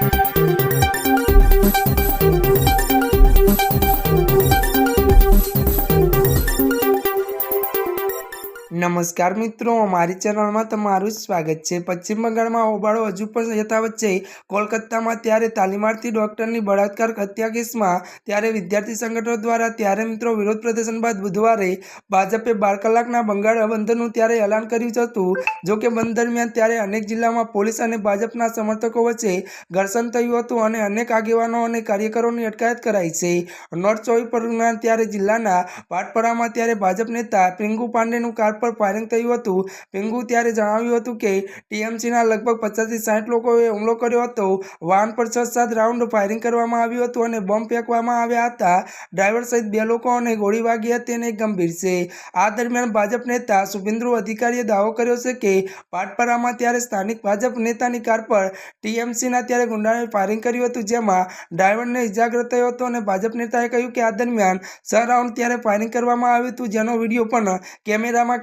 Thank you. નમસ્કાર મિત્રો, મારી ચેનલમાં તમારું સ્વાગત છે. પશ્ચિમ બંગાળમાં હોબાળો હજુ પણ યથાવત છે. કોલકાતામાં ત્યારે તાલીમાર્થી ડોક્ટરની બળાત્કાર હત્યા કેસમાં ત્યારે વિદ્યાર્થી સંગઠનો દ્વારા ત્યારે મિત્રો વિરોધ પ્રદર્શન બાદ બુધવારે ભાજપે બાર કલાકના બંગાળ બંધનું ત્યારે એલાન કર્યું હતું. જો કે બંધ દરમિયાન ત્યારે અનેક જિલ્લામાં પોલીસ અને ભાજપના સમર્થકો વચ્ચે ઘર્ષણ થયું હતું અને અનેક આગેવાનો અને કાર્યકરોની અટકાયત કરાઈ છે. નોર્થ ચોવી પરગણા ત્યારે જિલ્લાના પાટપરામાં ત્યારે ભાજપ નેતા પિંગુ પાંડેનું કાર પર ફાયરિંગ થયું હતું. પિંગુ ત્યારે જણાવ્યું હતું કે, ટીએમસીના લગભગ પચાસથી સાઠ લોકોએ હુમલો કર્યો હતો. વાહન પર છ સાત રાઉન્ડ ફાયરિંગ કરવામાં આવ્યું હતું અને બોમ્બ ફેંકવામાં આવ્યા હતા. ડ્રાઈવર સહિત બે લોકો અને ગોળી વાગી હતી અને ગંભીર છે. આ દરમિયાન ભાજપ નેતા શુભેન્દ્રુ અધિકારીએ દાવો કર્યો છે કે, પાટપરામાં ત્યારે સ્થાનિક ભાજપ નેતાની કાર પર ટીએમસીના ત્યારે ગુંડાએ ફાયરિંગ કર્યું હતું, જેમાં ડ્રાઈવરને ઇજાગ્રસ્ત થયો હતો અને ભાજપ નેતાએ કહ્યું કે આ દરમિયાન છ રાઉન્ડ ત્યારે ફાયરિંગ કરવામાં આવ્યું હતું. જેનો વીડિયો પણ કેમેરામાં